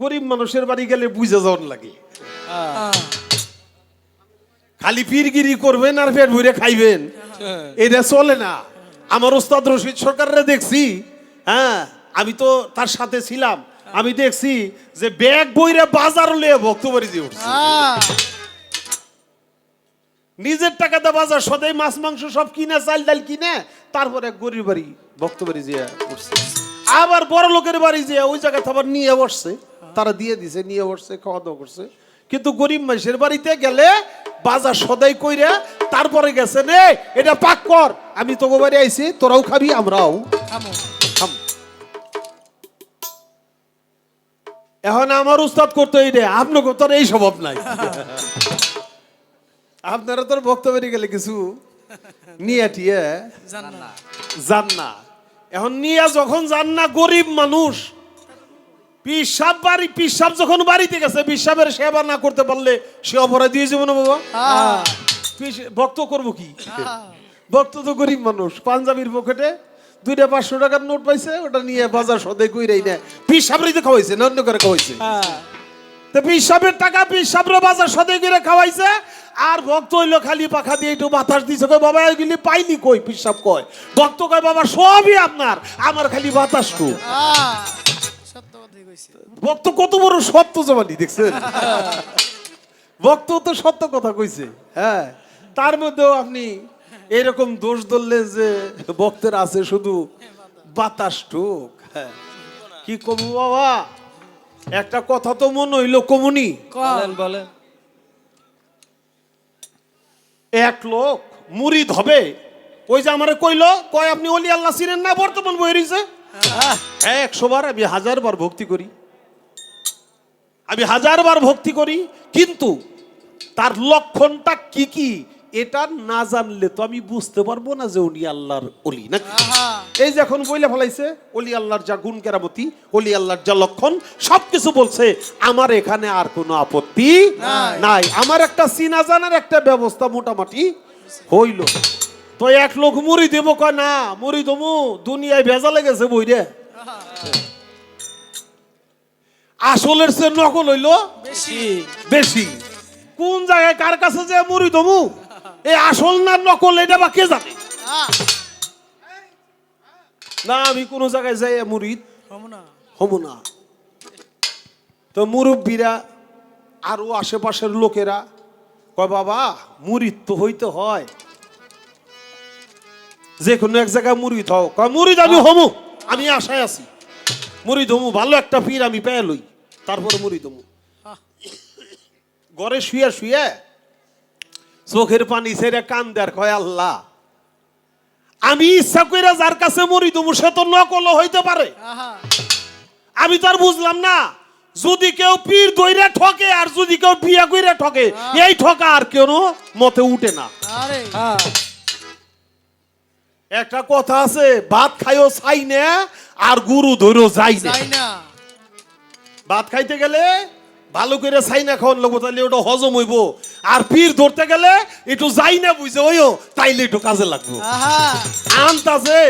গরিব মানুষের বাড়ি গেলে বুঝে যাওয়ার লাগে। খালি পীরগিরি করবেন আর পেট ভরে খাইবেন। এটা চলে না। আমার ওস্তাদ রশিদ সরকাররে দেখছি হ্যাঁ আমি তো তার সাথে ছিলাম। আমি দেখছি যে ব্যাগ বইরে বাজার লিয়ে ভক্তবাড়ি দিয়ে উঠছে। নিজের টাকাতে বাজার, সদাই মাছ, মাংস সব কিনে, চাল ডাল কিনে, তারপরে গরিব বাড়ি ভক্তবাড়ি যে উঠছে। আবার বড় লোকের বাড়ি যে ওই জায়গাতে আবার নিয়ে বসছে। তারা দিয়ে দিছে নিয়ে বসছে খাওয়া দাওয়া করছে। কিন্তু গরিব মানুষের বাড়িতে গেলে বাজার সদাই কইরা তারপরে গেছে নে এটা পাক কর আমি তোকে বাড়ি আইছি তোরাও খাবি আমরাও এখন আমার উস্তাদ করতে এটা আপনাকে তোর এই স্বভাব নাই। আপনারা তোর বক্তব্যে গেলে কিছু নিয়ে টিয়ে যান না এখন নিয়ে যখন যান না গরিব মানুষ পিসাব বাড়ি পিসাব যখন বাড়িতে গেছে পিসাবের সেবা না করতে পারলে সে অপরাধ দিয়ে যাব না বাবা? ভক্ত করব কি? ভক্ত তো গরিব মানুষ পাঞ্জাবির পকেটে দুইটা পাঁচশো টাকার নোট পাইছে ওটা নিয়ে বাজার সদে কইরাই না পিসাবরিতে খাওয়াইছে না অন্য করে খাওয়াইছে? আহ, তো পিসাবের টাকা পিসাবরে বাজার সদে করে খাওয়াইছে আর ভক্ত হইল খালি পাখা দিয়ে একটু বাতাস দিছে। কই বাবা এগুলি পাইনি কই? পিসাব কয় ভক্ত কয় বাবা সবই আপনার আমার খালি বাতাস টু ভক্ত কত বড় সত্য জমানি দেখছেন? ভক্ত তো সত্য কথা কইছে হ্যাঁ? তার মধ্যেও আপনি এরকম দোষ ধরলে যে ভক্তের আছে শুধু বাতাস টুক হ্যাঁ? কি কমু বাবা? একটা কথা তো মনে হইল কমুনি। বলেন এক লোক মুরিদ হবে। ওই যে আমারে কইলো কয় আপনি অলি আল্লাহ চিনেন না বর্তমান বই রয়েছে একশো বার আমি হাজার বার ভক্তি করি। আমি হাজার বার ভক্তি করি কিন্তু তার লক্ষণটা কি কি এটা না জানলে তো আমি বুঝতে পারব না যে উনি আল্লাহর অলি নাকি। এই যে এখন বইলে ফেলাইছে অলি আল্লাহর যা গুণ কেরামতি অলি আল্লাহর যা লক্ষণ সবকিছু বলছে আমার এখানে আর কোনো আপত্তি নাই। নাই। আমার একটা চিনা জানার একটা ব্যবস্থা মোটামুটি হইল। তো এক লোক মুড়ি দেব কয় না মুড়ি দমু দুনিয়ায় ভেজা লেগেছে বই রে। আসলের সে নকল হইল? বেশি। কোন জায়গায় কার কাছে যে মুড়ি দমু? এই আসল না নকল এটা বা কে জানে? না আমি কোন জায়গায় যাই মুড়িদ না। হব না। তো মুরব্বীরা আরও আশেপাশের লোকেরা কয় বাবা মুরিদ তো হইতে হয়। যে কোনো এক জায়গায় মুড়ি হও কয় মুরিদ আমি হমু আমি আশায় আছি। মুড়ি হমু ভালো একটা পীর আমি পেয়ে লই। তারপরে মুরিদ হমু আহ। ঘরে শুয়ে শুয়ে চোখের পানি ছেড়ে কান দেয়ার কয় আল্লাহ আমি ইচ্ছা কইরা যার কাছে মরি দেবো সে তো নকল হইতে পারে। আমি তো আর বুঝলাম না যদি কেউ পীর দইরা ঠকে আর যদি কেউ বিয়া কইরা ঠকে এই ঠকা আর কেন মতে উঠে না। আরে। একটা কথা আছে ভাত খাইও চাই না আর গুরু ধরো যাই না। ভাত খাইতে গেলে ভালো করে চাই না খাওয়ান লাগবো তাহলে ওটা হজম হইব। আর পীর ধরতে গেলে একটু যাই না বুঝে ওইও তাইলে একটু কাজে লাগবো। আহা। আনতাছে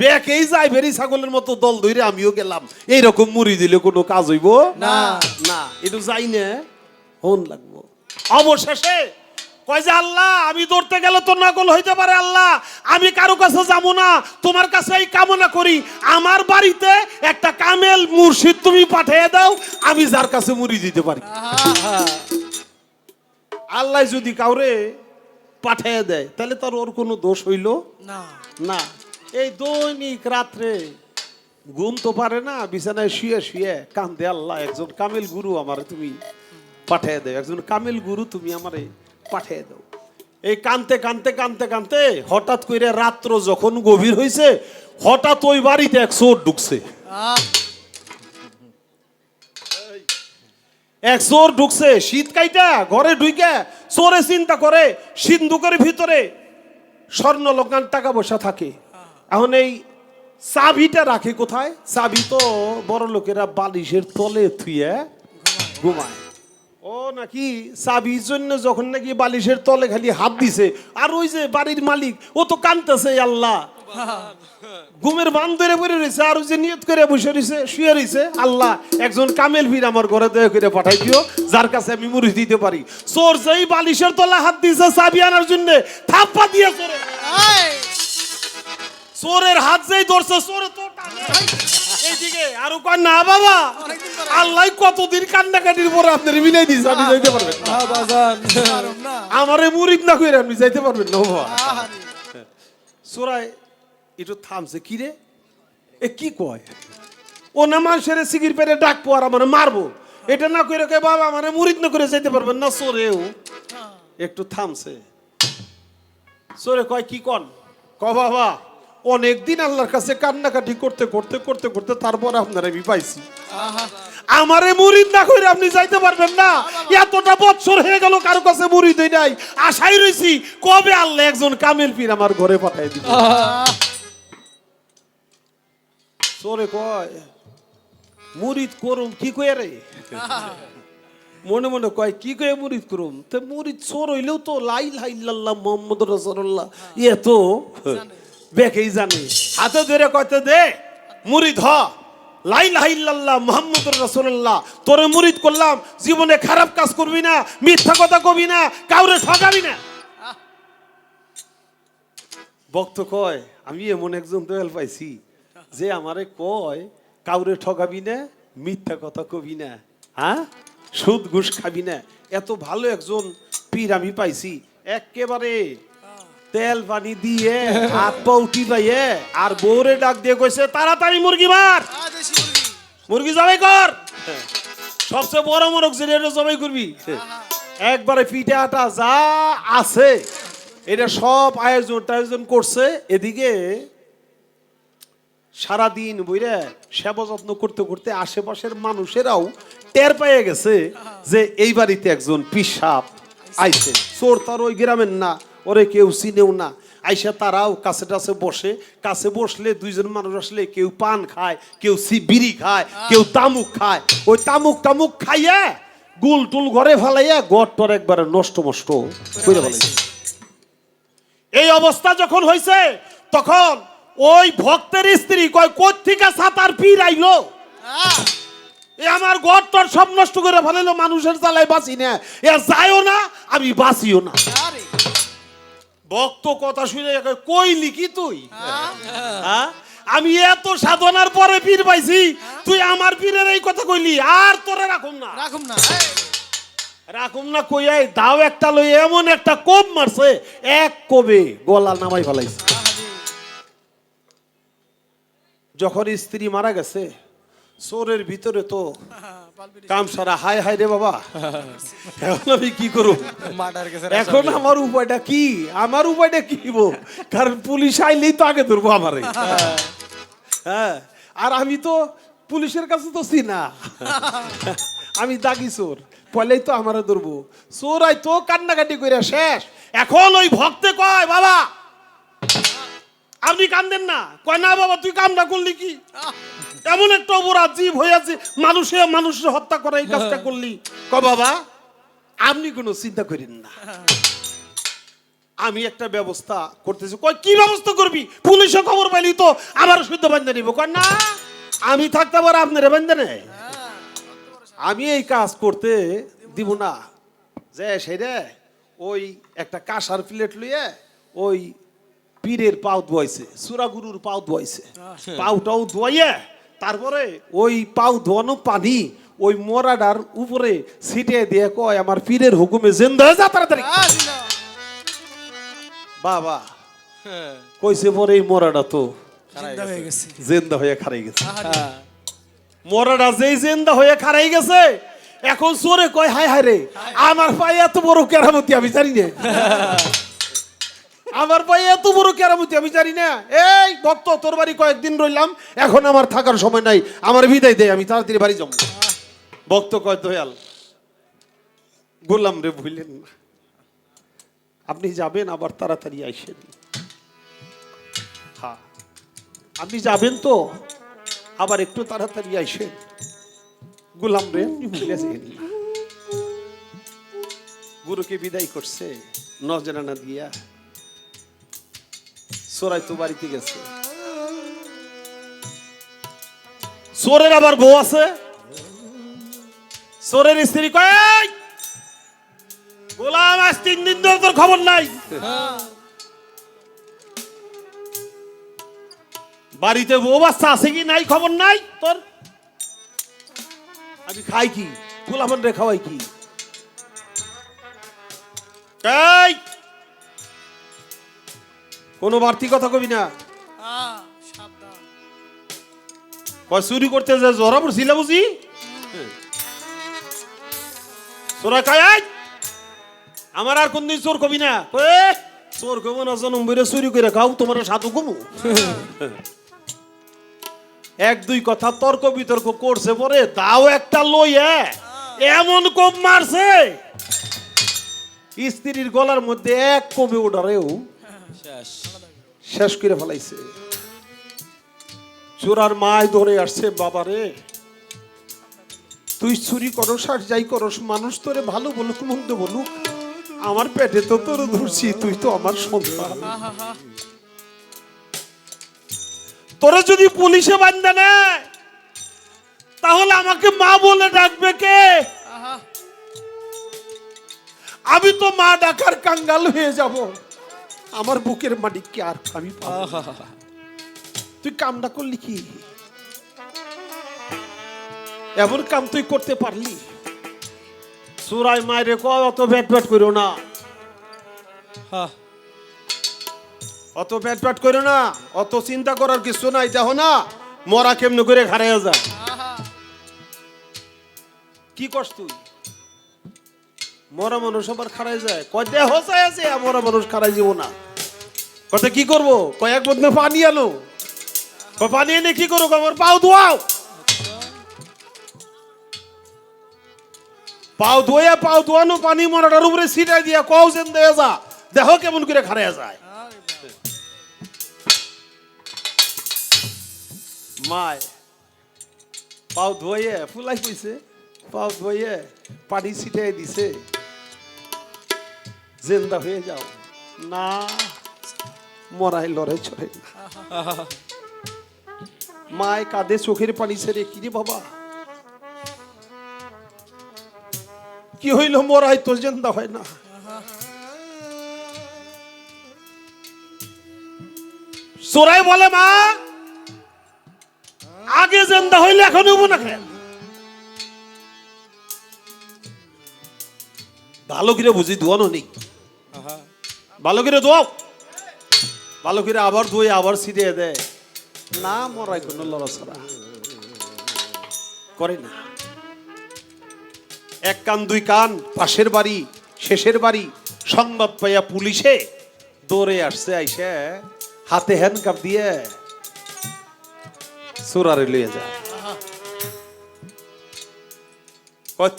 বেকেই যাই ভেরি ছাগলের মতো দল ধরে আমিও গেলাম। এইরকম মুড়ি দিলে কোনো কাজ হইব? না। না একটু যাই না হন লাগবো। অবশেষে কয় যে আল্লাহ আমি ধরতে গেলে তো নকল হইতে পারে আল্লাহ। আমি কারও কাছে যাব না। তোমার কাছে এই কামনা করি। আমার বাড়িতে একটা কামেল মুর্শিদ তুমি পাঠিয়ে দাও। আমি যার কাছে মুড়ি দিতে পারি। আল্লাহ যদি কাউরে পাঠিয়ে দেয় তাহলে তার ওর কোনো দোষ হইল? না। না। এই দৈনিক রাত্রে ঘুম তো পারে না বিছানায় শুয়ে শুয়ে কান্দে আল্লাহ একজন কামেল গুরু আমার তুমি পাঠিয়ে দেয় একজন কামেল গুরু তুমি আমারে পাঠিয়ে দাও এই কানতে কানতে কানতে কানতে হঠাৎ করে রাত্র যখন গভীর হয়েছে হঠাৎ ওই বাড়িতে এক চোর ঢুকছে। এক চোর ঢুকছে, শীত কাইটা, ঘরে ঢুইকে, চোরে চিন্তা করে, সিন্ধুকের ভিতরে স্বর্ণ লঙ্কান টাকা পয়সা থাকে। এখন এই চাবিটা রাখে কোথায়? চাবি তো বড় লোকেরা বালিশের তলে থুয়ে ঘুমায়। ও নাকি চাবির জন্য যখন নাকি বালিশের তলে খালি হাত দিছে আর ওই যে বাড়ির মালিক ও তো কানতেছে আল্লাহ। ঘুমের বান ধরে পড়ে রয়েছে আর ওই যে নিয়ত করে বসে রয়েছে শুয়ে রয়েছে আল্লাহ। একজন কামেল ভিড় আমার ঘরে দয়া করে পাঠাই দিও যার কাছে আমি মুড়ি দিতে পারি। চোর যেই বালিশের তলা হাত দিয়েছে চাবি আনার জন্য থাপ্পা দিয়ে চোরে। চোরের হাত যেই ধরছে চোরে তো। এইদিকে আরও কয় না বাবা। আল্লাহ কতদিন কান্নাকাটির পরে আপনার মিলাই দিয়েছে আপনি যাইতে পারবেন আমারে মুরিদ না করে আপনি যাইতে পারবেন না বাবা। আহারে। একটু থামছে কি রে? এ কি কয়? ও না মানুষের সিগির পেরে ডাকবো আর আমার মারবো। এটা না করে কে বাবা আমার মুরিদ না করে যাইতে পারবেন না চোরেও একটু থামছে। চোরে কয় কি কন? ক বাবা। অনেক দিন আল্লাহর কাছে কান্নাকাটি করতে করতে করতে করতে তারপর আপনার আমি পাইছি। আমারে মুরিদ না করে আপনি যাইতে পারবেন না। এতটা বছর হয়ে গেল কারও কাছে মুরিদ হই নাই। আশাই রইছি কবে আল্লাহ একজন কামেল পীর আমার ঘরে পাঠাই দিবে? চোরে কয় মুরিদ করুম কি কয়ে রে? মনে মনে কয় কি কয়ে মুরিদ করুম? তে মুরিদ চোর হইলেও তো লাই লাই লাল্লাহ মোহাম্মদ রসুল্লাহ ইয়ে তো বেকেই জানে। হাতে ধরে কয়তে দে মুরিদ হ। লাই লাই লাল্লাহ মোহাম্মদ রসুল্লাহ তোরে মুরিদ করলাম জীবনে খারাপ কাজ করবি না মিথ্যা কথা কবি না কাউরে ঠকাবি না। ভক্ত কয় আমি এমন একজন দয়াল পাইছি যে আমারে কয় কাউরে ঠকাবি না মিথ্যা কথা কবি না হ্যাঁ? সুদ ঘুষ খাবি না। এত ভালো একজন পীর আমি পাইছি একেবারে তেল পানি দিয়ে, হাত পা উঠি পাইয়ে আর বউরে ডাক দিয়ে কইছে, তাড়াতাড়ি মুরগি মার। মুরগি জবাই কর। সবচেয়ে বড় মোরগ যে, এটা জবাই করবি? একবারে পিঠে আটা যা আছে, এটা সব আয়োজন টায়োজন করছে। এদিকে সারাদিন বুঝলে সেবা যত্ন করতে করতে আশেপাশের মানুষেরাও টের পেয়ে গেছে যে, এই বাড়িতে একজন পিসাব আইছে। চোর তার ওই গ্রামের না। ওরে কেউ চিনেও না। আইসা তারাও কাছে টাছে বসে কাছে বসলে দুইজন মানুষ আসলে কেউ পান খায় কেউ বিড়ি খায় কেউ তামুক খায়। ওই তামুক টামুক খাইয়া গুল টুল ঘরে ফেলাইয়া গড় টর একবারে নষ্ট মষ্ট। করে এই অবস্থা যখন হয়েছে তখন ওই ভক্তের স্ত্রী কয় কোথেকে সাতার পীর আইলো এ আমার ঘর টর সব নষ্ট করে ফেলাইলো মানুষের জ্বালায় বাঁচি না। এ যায়ও না আমি বাঁচিও না। ভক্ত কথা শুনে কয়, কই লিখি তুই? হ্যাঁ? আমি এত সাধনার পরে পীর পাইছি তুই আমার পীরের এই কথা কইলি আর তোরে রাখুম না। রাখুম না। রাখুম না কইয়াই দাও একটা লই এমন একটা কোপ মারছে এক কোবে গলা নামাই ফেলাইছে। যখন স্ত্রী মারা গেছে চোরের ভিতরে তো কাম সারা হাই হাই রে বাবা। এখন আমি কি করব? এখন আমার উপায়টা কি? আমার উপায়টা কি বো? কারণ পুলিশ আইলেই তো আগে ধরবো আমারে। হ্যাঁ আর আমি তো পুলিশের কাছে তো চিনা আমি দাগি চোর পলেই তো আমারে ধরবো। চোর আই তো কান্নাকাটি করে শেষ। এখন ওই ভক্তে কয় বাবা আপনি কান্দেন না। কয় না বাবা তুই কামটা করলি কি? এমন একটা অপরাধ জীব হয়েছে মানুষে মানুষের হত্যা করা এই কাজটা করলি। ক বাবা আপনি কোনো চিন্তা করেন না। আমি একটা ব্যবস্থা করতেছি। কয় কি ব্যবস্থা করবি? পুলিশে খবর পাইলি তো আমার শুদ্ধ বান্ধা নিব। কয় না আমি থাকতে পারে আপনার বান্ধা নেই। আমি এই কাজ করতে দিব না। যে সেরে ওই একটা কাঁসার প্লেট লইয়ে ওই পীরের পাও ধোয়াইছে সুরাগুরুর পাও ধোয়াইছে। পাউটাও ধোয়াইয়ে তারপরে ওই পাও ধোয়ানো পানি ওই মরাডার উপরে ছিটে দিয়ে কয় আমার পীরের হুকুমে জেন্দা যা তাড়াতাড়ি। বাবা কইছে পরে এই মরাডা তো জিন্দা হয়ে হয়ে খারাই গেছে। আহারে। মরাডা যেই জেন্দা হয়ে খারাই গেছে এখন চোরে কয় হায় হায় রে আমার পায়ে এত বড় কেরামতি আমি জানি না। আমার পায়ে এত বড় কেরামতি আমি জানি না। এই ভক্ত, তোর বাড়ি কয়েকদিন রইলাম, এখন আমার থাকার সময় নাই। আমার বিদায় দেয় আমি তাড়াতাড়ি বাড়ি যাব। ভক্ত কয়, দয়াল, গোলাম রে, ভুলেন না। আপনি যাবেন, আবার তাড়াতাড়ি আইসেন। হ্যাঁ। আপনি যাবেন তো, আবার একটু তাড়াতাড়ি আইসেন। গোলাম রে, আপনি ভুলে যাবেন গুরুকে বিদায় করছে, নজরানা দিয়া। সোরাই তো বাড়িতে গেছে। চোরের আবার বউ আছে? চোরের স্ত্রী কয় "এই, গোলাম আজ তিন দিন ধরে তোর খবর নাই। বাড়িতে বউ বাচ্চা আছে কি নাই খবর নাই তোর? আমি খাই কি? গোলামন রে খাওয়াই কি? কোনো বাড়তি কথা কবি না। চুরি করতে যে জরা পড়ছিল বুঝি? তোরা কায় আমার আর কোনদিন চোর কবি না। চোর কব না, জনম বইরে চুরি করে খাও, তোমার সাধু কমু। এক, দুই কথা, তর্ক বিতর্ক করছে পরে, তাও একটা লইয়া এমন কোপ মারছে। স্ত্রীর গলার মধ্যে এক কবি ওঠারেও শেষ। করে ফেলাইছে। চোরার মায় ধরে আসছে বাবারে। তুই চুরি করস আর যাই করস মানুষ তোরে ভালো বলুক মন্দ বলুক। আমার পেটে তো তোর ধরছি তুই তো আমার সন্তান। তোরা যদি পুলিশে বান্ধা নেয় তাহলে আমাকে মা বলে ডাকবে কে? আমি তো মা ডাকার কাঙ্গাল হয়ে যাব। আমার বুকের মাটি মালিককে আর আমি। তুই কামটা করলি কি? এমন কাম তুই করতে পারলি? সুরাই মায়ের কয় অত ব্যাট ব্যাট করো না। অত ব্যাট ব্যাট করো না অত চিন্তা করার কিছু নাই দেখো না মরা কেমনে করে ঘাড়াইয়া যায়। কি করস তুই? মরা মানুষ আবার খারাই যায়। কয়, দেহ চাই আছে মরা মানুষ খারাই যাব না। কথা কি করব? কয়েক বদনে পানি আনো। কয়, পানি এনে কি করো? আমার পাও ধোয়াও। পাও ধোয়া, পাও ধোয়ানো, পানি মরাটার উপরে ছিটাই দিয়া কও যেন দেয়া যা। দেহ কেমন করে খারাইয়া যায়। মায়, পাও ধোয়ে, ফুলাই কইছে পাও ধোয়ে, পানি ছিটাই দিছে। জেন্দা হয়ে যাও। না, মরাই লড়াই না মায় কাঁদে চোখের পানি ছেড়ে, কি রে বাবা? কি হইল মরাই তো জেন্দা হয় না। সোরাই বলে, মা, আগে জেন্দা হইলে এখন হব না ভালো করে বুঝি, ধোয়ানো নেই? ভালো করে ধোয়াও। ভালো করে আবার ধুয়ে আবার ছিটিয়ে দেয় না মরাই কোনো লড়াছড়া করে না। এক কান, দুই কান, পাশের বাড়ি, শেষের বাড়ি, সংবাদ পাইয়া পুলিশে দৌড়ে আসছে, আইসে হাতে হ্যান্ডকাপ দিয়ে সুরারে লিয়ে যায়।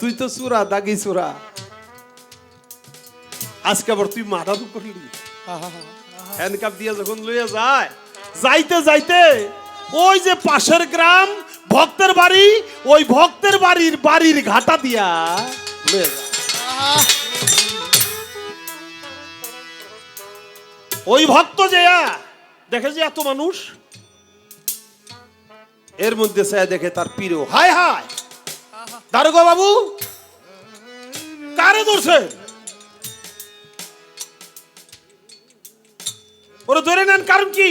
তুই তো সুরা দাগি সুরা আজকে আবার তুই মাথা মারারও করলি হ্যান্ডকাপ দিয়ে যখন লইয়া যায় যাইতে যাইতে ওই যে পাশের গ্রাম ভক্তের বাড়ি ওই ভক্তের বাড়ির বাড়ির ঘাটা দিয়া লইয়া যায়। ওই ভক্ত যে দেখে যে এত মানুষ? এর মধ্যে সে দেখে তার প্রিয় হায় হায়! দারোগা বাবু কারে ধরছে ওরে ধরে নেন, কারণ কি?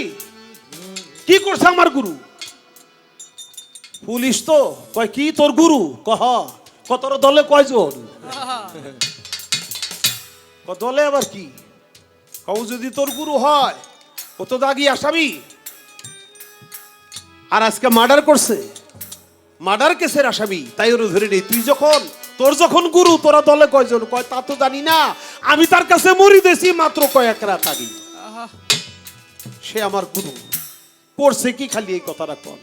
কি করছে আমার গুরু? পুলিশ তো কয়, কি তোর গুরু? কহ কতর দলে কয়জন? দলে আবার কি? কও, যদি তোর গুরু হয়, ও তো দাগি আসামি। আর আজকে মার্ডার করছে। মার্ডার কেসের আসামি। তাই ওর ধরে নেই। তুই যখন, তোর যখন গুরু, তোরা দলে কয়জন? কয়, তা তো জানি না। আমি তার কাছে মরি দেছি মাত্র কয়েক রাত আগে। সে আমার গুরু। করছে কি খালি এই কথাটা কন।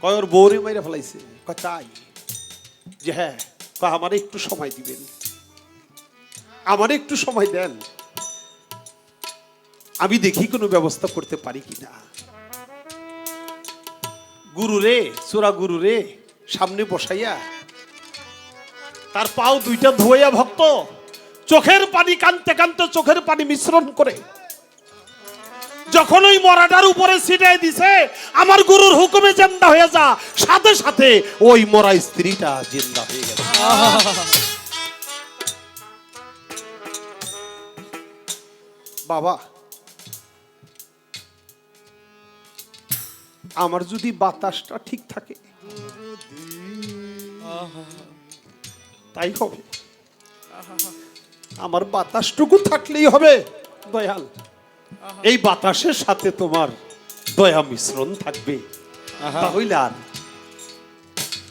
কয়, ওর বৌরে মাইরে ফেলাইছে? কয়, তাই। যে হ্যাঁ। কয়, আমার একটু সময় দিবেন। আমার একটু সময় দেন। আমি দেখি কোনো ব্যবস্থা করতে পারি কিনা গুরু রে চোরা গুরু রে, সামনে বসাইয়া। তার পাও দুইটা ধোয়া ভক্ত, চোখের পানি কানতে কানতে চোখের পানি মিশ্রণ করে। যখন ওই মরাটার উপরে ছিটাই দিছে, আমার গুরুর হুকুমে জিন্দা হয়ে যা। সাথে সাথে ওই মরা স্ত্রীটা জিন্দা হয়ে গেল বাবা, আমার যদি বাতাসটা ঠিক থাকে, তাই হবে। আমার বাতাসটুকু থাকলেই হবে, দয়াল। এই বাতাসের সাথে তোমার দয়া মিশ্রণ থাকবে তাহলে আর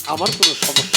আমার কোনো সমস্যা